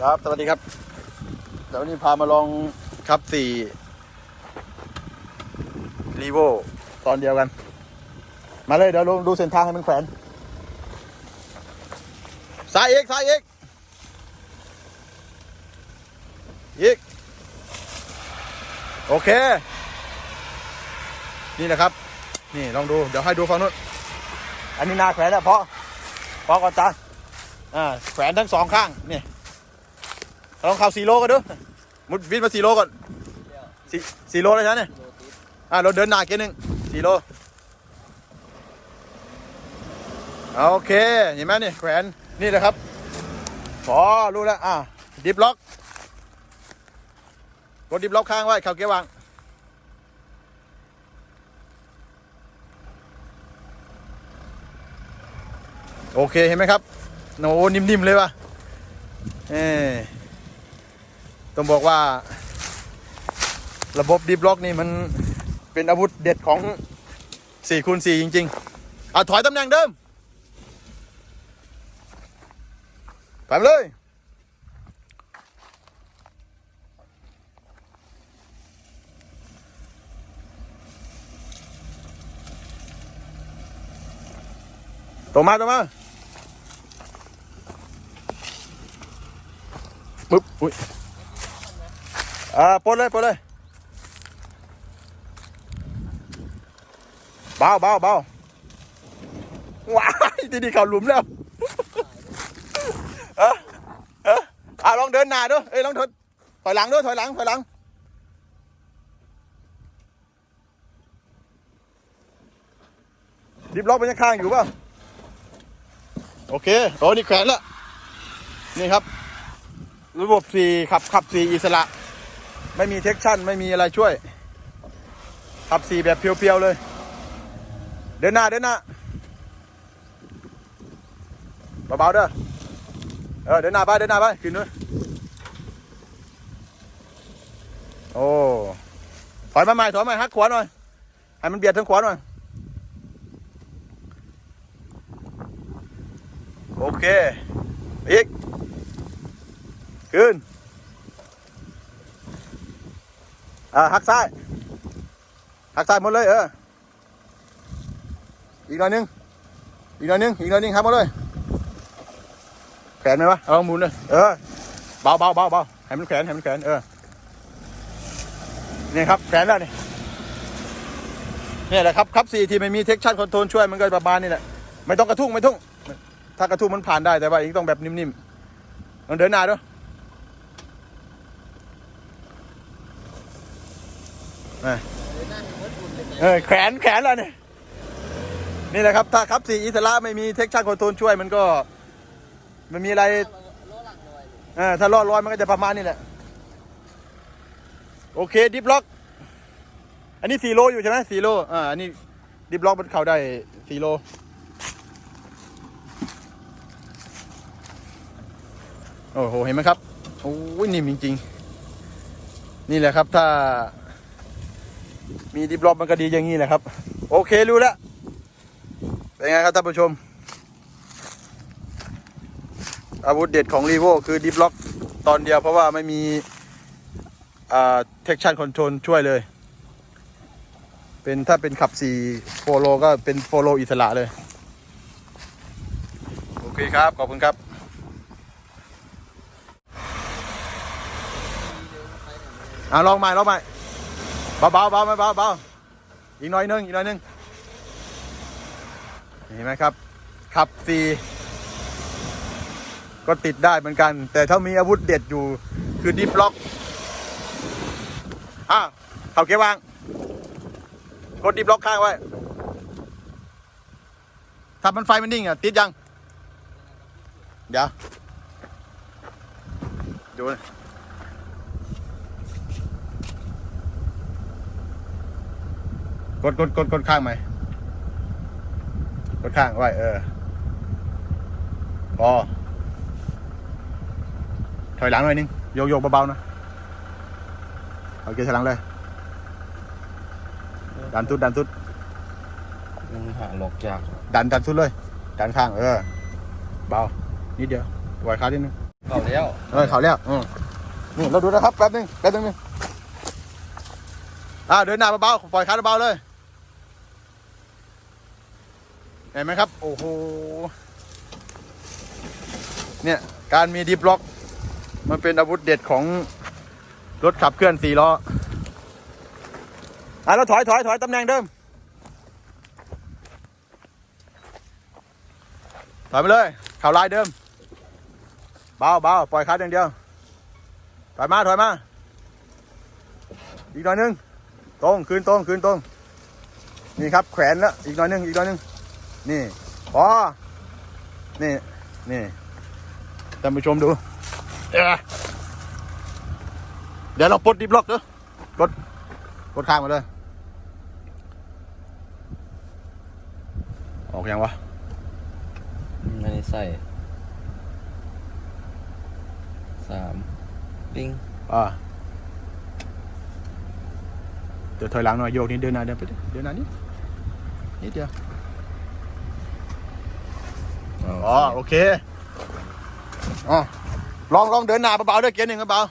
ครับ สวัสดีครับเดี๋ยววันนี้พามาลองครับสี่รีโวตอนเดียวกัน มาเลยเดี๋ยวลงดูเส้นทางให้มันแขวนซ้ายอีกซ้ายอีกอีก โอเค นี่แหละครับ นี่ลองดู เดี๋ยวให้ดูฝั่งนู้นอันนี้นาแขวนแล้วเพาะเพาะก่อนจ้าอ่าแขวนทั้งสองข้าง นี่ ลองเข้าสี่โลกันดูมุดวิทย์มาสี่โลก่อนสี่สี่โลเลยใช่ไหมเนี่ยอ่าเราเดินหนาเกียร์หนึ่งสี่โลโอเคเห็นไหมนี่แขวนนี่แหละครับพอรู้แล้วอ่าดิฟล็อกกดดิฟล็อกข้างไว้เข่าเกียร์วางโอเคเห็นไหมครับโอ้นิ่มๆเลยว่ะเออ ต้องบอกว่า ระบบดีบล็อกนี่มันเป็นอาวุธเด็ดของ4คูณ4จริงๆเอาถอยตำแหน่งเดิม ถอยเลยตรงมาตรงมาปึ๊บอุ้ย อ่าปลดเลยปลดเลยเบาเบาเบาว้ายทีนี้เข่าหลุมแล้วเออเอออ่าลองเดินหน้าด้วยเอ้ยลองถอยถอยหลังด้วยถอยหลังถอยหลังดิบล็อกเป็นข้างๆอยู่เปล่าโอเคโอ้นี่แขวนแล้วนี่ครับ ระบบสี่ขับขับสี่อิสระ ไม่มีเทคชั่นไม่มีอะไรช่วย ขับสี่แบบเพียวๆเลย เดินหน้าเดินหน้าเบาๆเด้อเออเดินหน้าไปเดินหน้าไปขึ้นด้วยโอ้ถอยมาใหม่ถอยมาใหม่หักขวาหน่อยให้มันเบียดทางขวาหน่อยโอเคอีกขึ้น อ่าหักซ้าย หักซ้ายหมดเลยเออ อีกหน่อยหนึง อีกหน่อยหนึง อีกหน่อยหนึงหักหมดเลย แขวนไหมวะเอาลองหมุนเลย เออ เบาเบาเบาเบาให้มันแขวนให้มันแขวนเออ นี่ครับแขวนแล้วนี่นี่แหละครับครับสี่ที่ไม่มีเทคชั่นคอนโทรลช่วยมันก็ประมาณนี้แหละ ไม่ต้องกระทุ้งไม่ทุ่ง ถ้ากระทุ้งมันผ่านได้แต่ว่าอีกต้องแบบนิ่มๆลองเดินหน้าด้วย เออแขวนแขนแล้วเนี่ยนี่แหละครับ ถ้าครับสี่อิสระไม่มีเทคชั่นคอนโทรลช่วยมันก็ มันมีอะไรเออถ้ารอดลอยมันก็จะประมาณนี้แหละ โอเค ดิฟล็อก อันนี้สี่โลอยู่ใช่ไหมสี่โลอ่าอันนี้ดิฟล็อกมันเข้าได้สี่โลโอ้โห เห็นไหมครับ โอ้ยนิ่มจริง ๆ นี่แหละครับ ถ้า มีดิบล็อกมันก็ดีอย่างนี้แหละครับ โอเครู้แล้วเป็นไงครับท่านผู้ชม อาวุธเด็ดของรีโวคือดิบล็อกตอนเดียวเพราะว่าไม่มีอ่าเทคชั่นคอนโทรลช่วยเลย เป็นถ้าเป็นขับ4โฟโลก็เป็นโฟโลอิสระเลย โอเคครับ ขอบคุณครับอ่าลองใหม่ลองใหม่ เบาเบาเบาเบาเบาอีกหน่อยนึงอีกหน่อยนึงเห็นไหมครับ ขับซีก็ติดได้เหมือนกัน แต่ถ้ามีอาวุธเด็ดอยู่คือดิฟล็อกอะเขาเกียร์วาง กดดิฟล็อกข้างไว้ถ้ามันไฟมันนิ่งอะ ติดยัง เดี๋ยวดูนะ กดกดกดกดข้างไหมกดข้างไว้เออพอถอยหลังหน่อยนึงโยกโยกเบาๆนะเอาเกียร์ถอยหลังเลยดันทุดดันทุดมันหาหลอกจากดันดันทุดเลยดันข้างเออเบานิดเดียวไหวขานิดนึงเข้าแล้วเออเขาแล้วอืมนี่เราดูนะครับแป๊บนึงแป๊บนึงนึงอ่าเดินหน้าเบาๆปล่อยขาเบาๆเลย เห็นไหมครับ โอ้โห เนี่ย การมีดิฟล็อก มันเป็นอาวุธเด็ดของรถขับเคลื่อนสี่ล้อ อะเราถอยถอยถอยตำแหน่งเดิม ถอยไปเลย เข่าลายเดิม เบาเบาปล่อยคัดอย่างเดียว ถอยมา ถอยมา อีกหน่อยนึง ตรง คืนตรง คืนตรง นี่ครับ แขวนแล้ว อีกหน่อยนึง อีกหน่อยนึง นี่พอนี่ นี่ท่านผู้ชมดูเอ้ยเดี๋ยวเราปลดดิบล็อกเด้อกดกดข้างมาเลย ออกยังวะไม่ได้ใส่สามปิ้งอ่าเดี๋ยวถอยหลังหน่อยโยกนี่เดินหน้าเดินไปดิเดินหน้านิดนิดเดียว อ๋อโอเคอ๋อลองลองเดินหน้าเบาๆด้วยเกียร์หนึ่งเบาๆ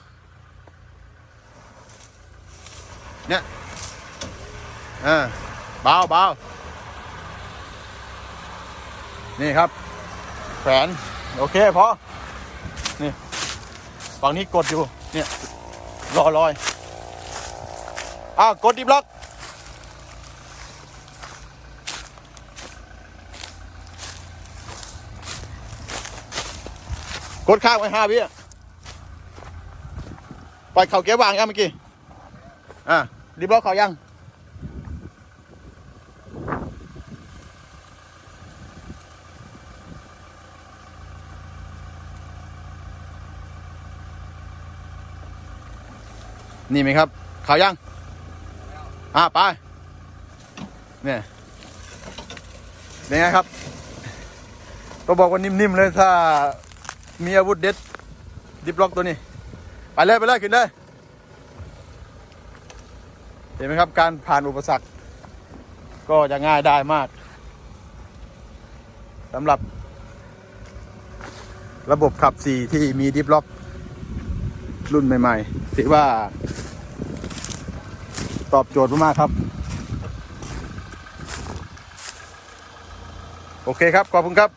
เนี่ยอ่าเบาเบานี่ครับแขวนโอเคพอนี่ฝั่งนี้กดอยู่เนี่ยรอลอยอ้าวกดดิบล็อก กดข้างไว้ห้าวิอะปล่อยเข่าเกียร์วางยังเมื่อกี้ อะรีบล็อกเข่ายังนี่ไหมครับเข่ายัง อะไป เนี่ยเป็นไงครับ ต้องบอกว่านิ่มๆเลยถ้า มีอาวุธเด็ด ดิบล็อกตัวนี้ ไปเลย ไปเลย ขึ้นเลย เห็นไหมครับการผ่านอุปสรรค ก็จะง่ายได้มากสำหรับระบบขับสี่ที่มีดิบล็อก รุ่นใหม่ๆถือว่า ตอบโจทย์มากๆครับ โอเคครับ ขอบคุณครับ